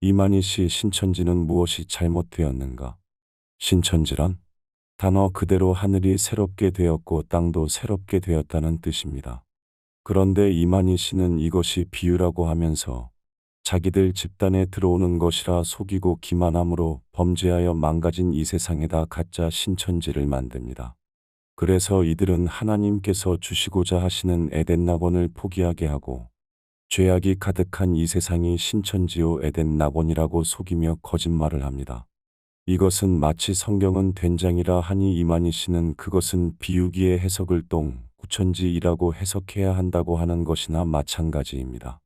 이만희 씨 신천지는 무엇이 잘못되었는가? 신천지란 단어 그대로 하늘이 새롭게 되었고 땅도 새롭게 되었다는 뜻입니다. 그런데 이만희 씨는 이것이 비유라고 하면서 자기들 집단에 들어오는 것이라 속이고 기만함으로 범죄하여 망가진 이 세상에다 가짜 신천지를 만듭니다. 그래서 이들은 하나님께서 주시고자 하시는 에덴 낙원을 포기하게 하고 죄악이 가득한 이 세상이 신천지요 에덴 낙원이라고 속이며 거짓말을 합니다. 이것은 마치 성경은 된장이라 하니 이만희 씨는 그것은 비유기의 해석을 똥, 구천지이라고 해석해야 한다고 하는 것이나 마찬가지입니다.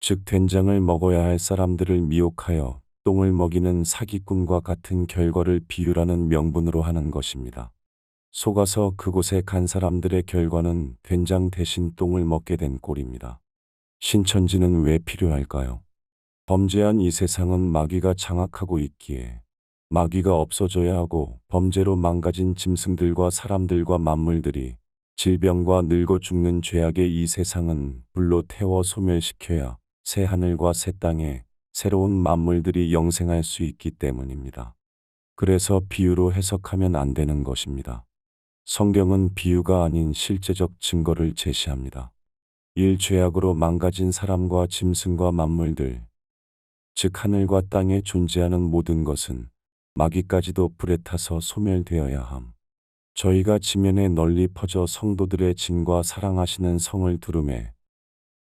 즉 된장을 먹어야 할 사람들을 미혹하여 똥을 먹이는 사기꾼과 같은 결과를 비유라는 명분으로 하는 것입니다. 속아서 그곳에 간 사람들의 결과는 된장 대신 똥을 먹게 된 꼴입니다. 신천지는 왜 필요할까요? 범죄한 이 세상은 마귀가 장악하고 있기에 마귀가 없어져야 하고 범죄로 망가진 짐승들과 사람들과 만물들이 질병과 늙어 죽는 죄악의 이 세상은 불로 태워 소멸시켜야 새 하늘과 새 땅에 새로운 만물들이 영생할 수 있기 때문입니다. 그래서 비유로 해석하면 안 되는 것입니다. 성경은 비유가 아닌 실제적 증거를 제시합니다. 일 죄악으로 망가진 사람과 짐승과 만물들, 즉 하늘과 땅에 존재하는 모든 것은 마귀까지도 불에 타서 소멸되어야 함. 저희가 지면에 널리 퍼져 성도들의 진과 사랑하시는 성을 두름에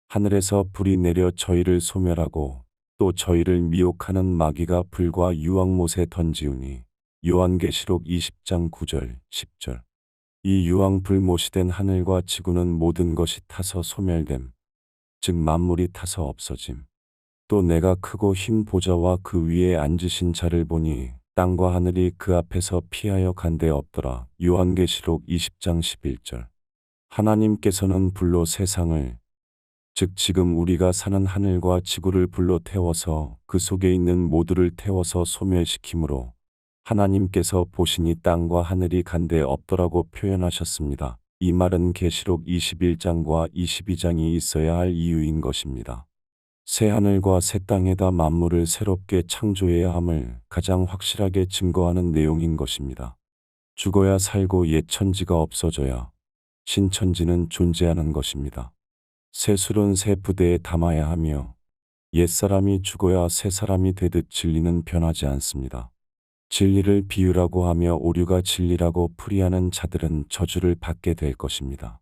하늘에서 불이 내려 저희를 소멸하고 또 저희를 미혹하는 마귀가 불과 유황못에 던지우니 요한계시록 20장 9절 10절 이 유황 불못이 된 하늘과 지구는 모든 것이 타서 소멸됨 즉 만물이 타서 없어짐 또 내가 크고 흰 보좌와 그 위에 앉으신 자를 보니 땅과 하늘이 그 앞에서 피하여 간데 없더라. 요한계시록 20장 11절. 하나님께서는 불로 세상을 즉 지금 우리가 사는 하늘과 지구를 불로 태워서 그 속에 있는 모두를 태워서 소멸시키므로 하나님께서 보시니 땅과 하늘이 간데 없더라고 표현하셨습니다. 이 말은 계시록 21장과 22장이 있어야 할 이유인 것입니다. 새 하늘과 새 땅에다 만물을 새롭게 창조해야 함을 가장 확실하게 증거하는 내용인 것입니다. 죽어야 살고 옛 천지가 없어져야 신천지는 존재하는 것입니다. 새 술은 새 부대에 담아야 하며 옛 사람이 죽어야 새 사람이 되듯 진리는 변하지 않습니다. 진리를 비유라고 하며 오류가 진리라고 풀이하는 자들은 저주를 받게 될 것입니다.